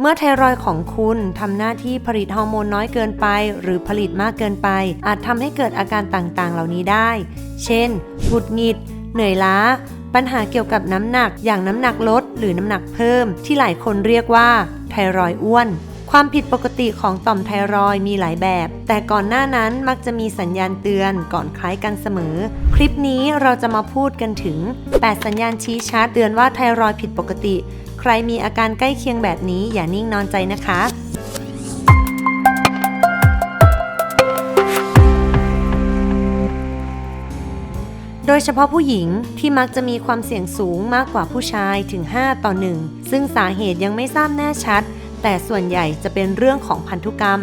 เมื่อไทรอยของคุณทำหน้าที่ผลิตฮอร์โมนน้อยเกินไป หรือผลิตมากเกินไป อาจทำให้เกิดอาการต่างๆ เหล่านี้ได้ เช่น หงุดหงิด เหนื่อยล้า ปัญหาเกี่ยวกับน้ำหนัก อย่างน้ำหนักลด หรือน้ำหนักเพิ่ม ที่หลายคนเรียกว่าไทรอยอ้วน ความผิดปกติของต่อมไทรอยมีหลายแบบ แต่ก่อนหน้านั้นมักจะมีสัญญาณเตือนก่อนคล้ายกันเสมอ คลิปนี้เราจะมาพูดกันถึง 8 สัญญาณชี้ชัดเตือนว่าไทรอยผิดปกติ ใครมีอาการใกล้เคียงแบบนี้อย่านิ่งนอนใจนะคะโดยเฉพาะผู้หญิงที่มักจะมีความเสี่ยงสูงมากกว่าผู้ชายถึง 5 ต่อ 1 ซึ่งสาเหตุยังไม่ทราบแน่ชัด แต่ส่วนใหญ่จะเป็นเรื่องของพันธุกรรม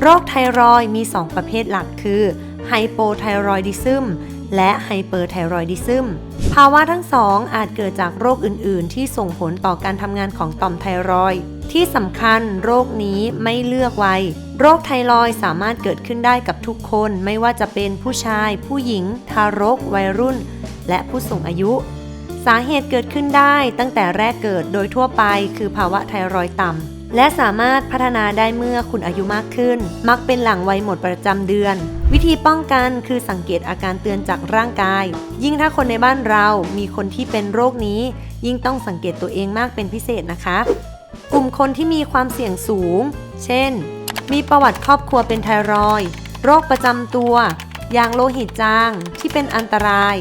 โรคไทรอยมี 2 ประเภทหลักคือไฮโปไทรอยดิซึมและไฮเปอร์ไทรอยดิซึมภาวะทั้งสองอาจเกิดจากโรคอื่น ๆ ที่ส่งผลต่อการทำงานของต่อมไทรอยที่สำคัญโรคนี้ไม่เลือกวัย โรคไทรอยสามารถเกิดขึ้นได้กับทุกคนไม่ว่าจะเป็นผู้ชาย ผู้หญิง ทารก วัยรุ่น และผู้สูงอายุ สาเหตุเกิดขึ้นได้ตั้งแต่แรกเกิดโดยทั่วไปคือภาวะไทรอยต่ำ และสามารถพัฒนาได้เมื่อคุณอายุมากขึ้น มักเป็นหลังวัยหมดประจำเดือน วิธีป้องกันคือสังเกตอาการเตือนจากร่างกาย ยิ่งถ้าคนในบ้านเรามีคนที่เป็นโรคนี้ ยิ่งต้องสังเกตตัวเองมากเป็นพิเศษนะคะ กลุ่มคนที่มีความเสี่ยงสูง เช่น มีประวัติครอบครัวเป็นไทรอยด์โรคประจำตัวอย่างโลหิตจางที่เป็นอันตราย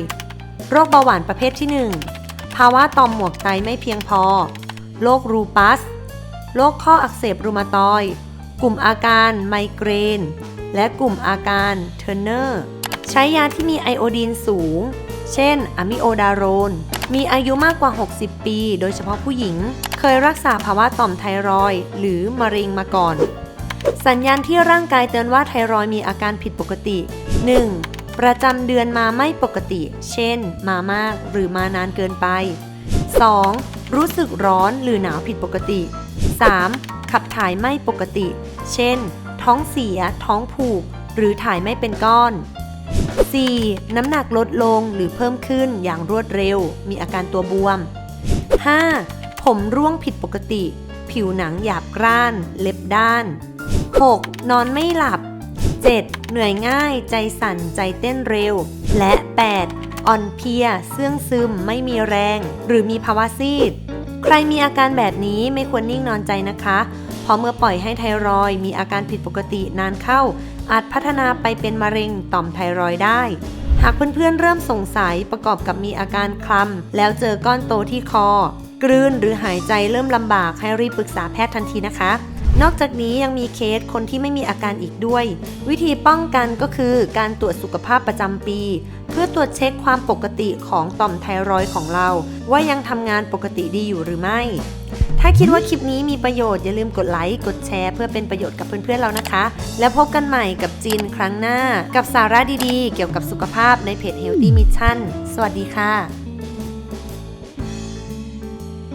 โรคเบาหวานประเภทที่ 1 ภาวะต่อมหมวกไตไม่เพียงพอ โรครูปัส โรคข้ออักเสบรูมาตอยกลุ่มอาการไมเกรน และกลุ่มอาการเทอร์เนอร์ ใช้ยาที่มีไอโอดีนสูง เช่นอะมิโอดาโรน มีอายุมากกว่า 60 ปี โดยเฉพาะผู้หญิง เคยรักษาภาวะต่อมไทรอยหรือมะเร็งมาก่อน สัญญาณที่ร่างกายเตือนว่าไทรอยมีอาการผิดปกติ 1. ประจำเดือนมาไม่ปกติ เช่น มามากหรือมานานเกินไป 2. รู้สึกร้อนหรือหนาวผิดปกติ 3. ขับถ่ายไม่ปกติ เช่น ท้องเสีย ท้องผูก หรือถ่ายไม่เป็นก้อน 4. น้ำหนักลดลงหรือเพิ่มขึ้นอย่างรวดเร็ว มีอาการตัวบวม 5. ผมร่วงผิดปกติ ผิวหนังหยาบกร้าน เล็บด้าน 6. นอนไม่หลับ 7. เหนื่อยง่าย ใจสั่น ใจเต้นเร็ว และ 8. อ่อนเพลีย เสื่องซึม ไม่มีแรง หรือมีภาวะซีด ใครมีอาการแบบนี้ไม่ควรนิ่งนอนใจนะคะ เพราะเมื่อปล่อยให้ไทรอยมีอาการผิดปกตินานเข้า อาจพัฒนาไปเป็นมะเร็งต่อมไทรอยได้หากเพื่อนๆเริ่มสงสัยประกอบกับมีอาการคลำแล้วเจอก้อนโตที่คอ กลืนหรือหายใจเริ่มลำบากให้รีบปรึกษาแพทย์ทันทีนะคะ นอกจากนี้ยังมีเคสคนที่ไม่มีอาการอีกด้วย วิธีป้องกันก็คือการตรวจสุขภาพประจำปี เพื่อตรวจเช็คความปกติของต่อมไทรอยด์ของเรา ว่ายังทำงานปกติดีอยู่หรือไม่ ถ้าคิดว่าคลิปนี้มีประโยชน์อย่าลืมกดไลค์ กดแชร์เพื่อเป็นประโยชน์กับเพื่อนๆเรานะคะ แล้วพบกันใหม่กับจีนครั้งหน้า กับสาระดีๆ เกี่ยวกับสุขภาพในเพจ Healthy Mission สวัสดีค่ะ